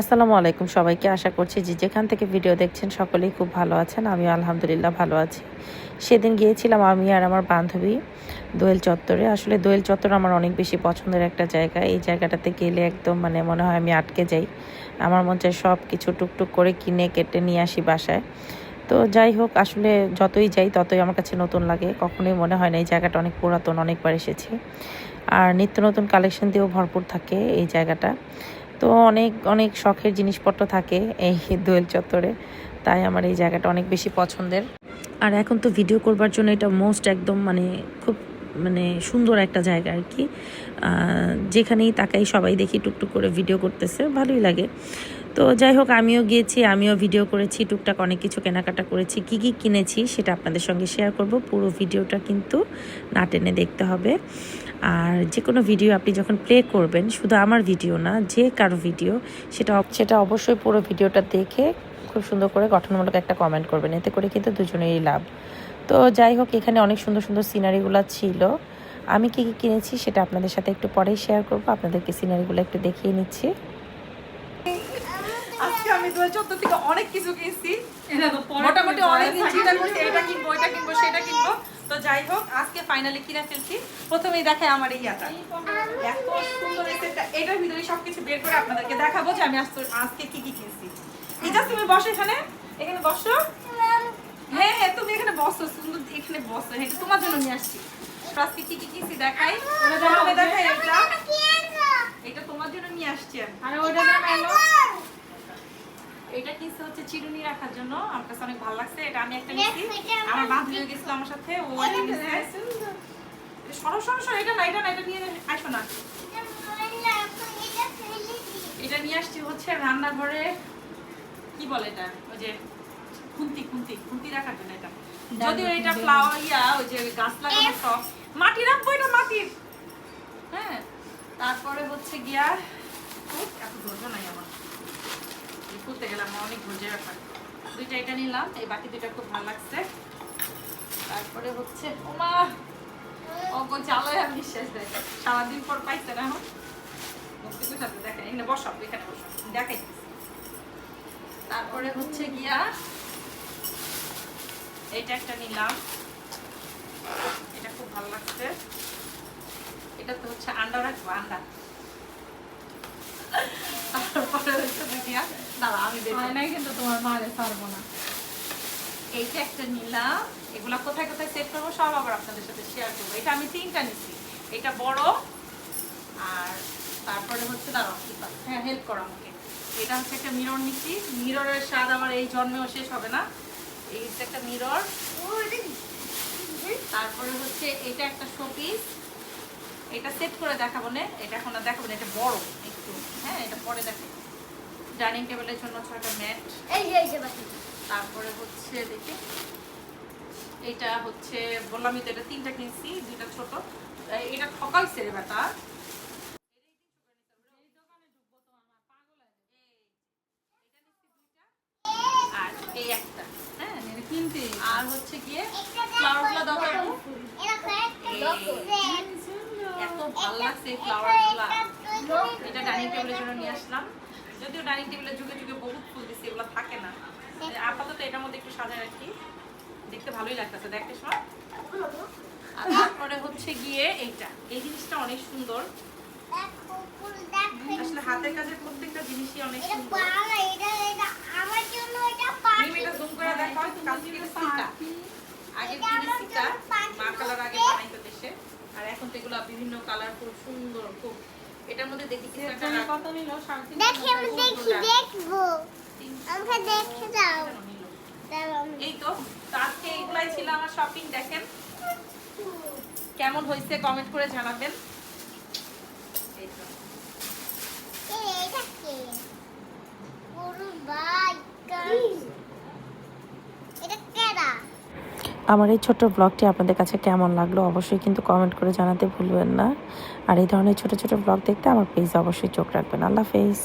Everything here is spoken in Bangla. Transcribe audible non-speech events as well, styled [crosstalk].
আসসালামু আলাইকুম সবাইকে। আশা করছি যে যেখান থেকে ভিডিও দেখছেন সকলেই খুব ভালো আছেন। আমিও আলহামদুলিল্লাহ ভালো আছি। সেদিন গিয়েছিলাম আমি আর আমার বান্ধবী দোয়েল চত্বরে। আসলে দোয়েল চত্বর আমার অনেক বেশি পছন্দের একটা জায়গা। এই জায়গাটাতে গেলে একদম মানে মনে হয় আমি আটকে যাই। আমার মন চায় সব কিছু টুকটুক করে কিনে, কেটে নিয়ে আসি বাসায়। তো যাই হোক, আসলে যতই যাই, ততই আমার কাছে নতুন লাগে। কখনোই মনে হয় না এই জায়গাটা অনেক পুরাতন, অনেকবার এসেছি। আর নিত্য নতুন কালেকশন দিয়েও ভরপুর থাকে এই জায়গাটা। তো অনেক অনেক শখের জিনিসপত্র থাকে এই দোয়েল চত্বরে। তাই আমার এই জায়গাটা অনেক বেশি পছন্দের। আর এখন তো ভিডিও করবার জন্য এটা মোস্ট একদম মানে খুব মানে সুন্দর একটা জায়গা আর কি। যেখানেই তাকাই সবাই দেখি টুকটুক করে ভিডিও করতেছে, ভালোই লাগে। তো যাই হোক, আমিও গিয়েছি, আমিও ভিডিও করেছি, টুকটাক অনেক কিছু কেনাকাটা করেছি। কি কি কিনেছি সেটা আপনাদের সঙ্গে শেয়ার করব। পুরো ভিডিওটা কিন্তু না টেনে দেখতে হবে। আর যে কোনো ভিডিও আপনি যখন প্লে করবেন, শুধু আমার ভিডিও না, যে কারও ভিডিও সেটা সেটা অবশ্যই পুরো ভিডিওটা দেখে খুব সুন্দর করে গঠনমূলক একটা কমেন্ট করবেন। এতে করে কিন্তু দুজনেরই লাভ। তো যাই হোক, এখানে অনেক সুন্দর সুন্দর সিনারিগুলো ছিল। আমি কি কি কিনেছি সেটা আপনাদের সাথে একটু পরেই শেয়ার করব। আপনাদেরকে সিনারিগুলো একটু দেখিয়ে নিচ্ছি। আজকে আমি দু চোদ্দ থেকে অনেক কিছু কিনছি। এটা মোটামুটি অনেক চিন্তা করছি এটা কিনবো এটা কিনবো সেটা কিনবো। তো যাই হোক আজকে ফাইনালি কিনে ফেলছি। প্রথমেই দেখাই আমার এই ইয়াটা। এত সুন্দর এটার ভিতরে সবকিছু বের করে আপনাদেরকে দেখাবো যে আমি আজকে কি কি কিনছি। ইজাজ তুমি বসো এখানে। এখানে বসো। হ্যাঁ হ্যাঁ তুমি এখানে বসো সুন্দর এখানে বসো। হ্যাঁ তোমার জন্য নিয়ে আসছি। আজকে কি কি কিনছি দেখাই। দেখাই এটা। এটা তোমার জন্য নিয়ে আসছি আরে ওইটা দাম এলো এটা কিনছে হচ্ছে চিরুনি রাখার জন্য। আমার কাছে অনেক ভালো লাগছে। এটা আমি একটা নিয়েছি আমার বান্ধবী গেছিল আমার সাথে ও একটা নিয়েছে সরো সরো সরো এটা না এটা না এটা নিয়ে আসো না। এটা নিয়ে আসছি হচ্ছে রান্নাঘরে কি বলে এটা? ওই যে খুন্তি খুন্তি খুন্তি রাখার জন্য এটা। যদিও এটা ফ্লাওয়ার ইয়া ওই যে গাছ লাগানো সব মাটি রাখব এটা মাটির হ্যাঁ তারপরে হচ্ছে গিয়া এত ধৈর্য নাই আমার। খুলতে গেলাম অনেক ধৈর্য ব্যাপার দুইটা এটা নিলাম, এই বাকি দুইটা খুব ভালো লাগছে। তারপরে হচ্ছে ওমা অঙ্ক চালায় আমি শেষ দেয় সারাদিন পর পাইছে না এখন। মুক্তির সাথে দেখেন এখানে বসো এখানে বসো দেখাই তারপরে হচ্ছে গিয়া, এইটা একটা নিলাম। এটা খুব ভালো লাগছে। এটা তো হচ্ছে আন্ডা রাখব, আন্ডা। তারপরে হচ্ছে দুনিয়া দাঁড়া আমি বের করি। নাই কিন্তু তোমার মারে ছাড়বো না। এইটা একটা নিলাম এগুলা কোথায় কোথায় সেট করব সব আবার আপনাদের সাথে শেয়ার করব। এটা আমি তিনটা নিচ্ছি এটা বড় আর তারপরে হচ্ছে দাঁড়াও কি হ্যাঁ হেল্প করো আমাকে। এটা হচ্ছে একটা মিরর নিচ্ছি মিররের স্বাদ আমার এই জন্মেও শেষ হবে না। এই হচ্ছে একটা মিরর তারপরে হচ্ছে এটা একটা শোপিস এটা সেট করে দেখাবো না। এটা এখন আর দেখাবো না এটা বড় একটু। হ্যাঁ এটা পরে দেখো। ডাইনিং টেবিলের জন্য ছয়টা ম্যাট। এই যে এই যে তারপরে হচ্ছে দেখি। এটা হচ্ছে বললামই তো এটা তিনটা কিনছি দুইটা ছোট। এটা ঠকাইছে রে বেটা। আর এই একটা। হ্যাঁ কিনতে। আর হচ্ছে গিয়ে ফ্লাওয়ারগুলো। এত ভালো লাগছে এই ফ্লাওয়ারগুলো এটা ডাইনিং টেবিলের জন্য নিয়ে আসলাম। যদিও ডাইনিং টেবিলের যুগে যুগে বহুত ফুল দিচ্ছে এগুলো থাকে না। আপাতত এটার মধ্যে একটু সাজায় রাখি। দেখতে ভালোই লাগতেছে দেখতে আর [laughs] তারপরে হচ্ছে গিয়ে এইটা। এই জিনিসটা অনেক সুন্দর। আসলে হাতের কাজের প্রত্যেকটা জিনিসই অনেক সুন্দর। মিমি এটা জুম করে দেখো কালকে সিটা আগে কিনে সিটা মা কালার আগে বানাইতো দেশে। এখন তো এগুলো বিভিন্ন কালার খুব সুন্দর খুব এটার মধ্যে দেখি কিছু একটা তুমি কত নিল? দেখি আমি দেখি দেখব। আমাকে দেখে দাও। এই তো তো আজকে এগুলাই ছিল আমার শপিং দেখেন। কেমন হয়েছে কমেন্ট করে জানাবেন এই তো। এই, এইটা কে? গরু ভাই, গাছ। এটা কেডা? আমার এই ছোট্ট ব্লগটি আপনাদের কাছে কেমন লাগল অবশ্যই কিন্তু কমেন্ট করে জানাতে ভুলবেন না। আর এই ধরনের ছোট ছোট ব্লগ দেখতে আমার পেজ অবশ্যই চোখ রাখবেন। আল্লাহ হাফেজ।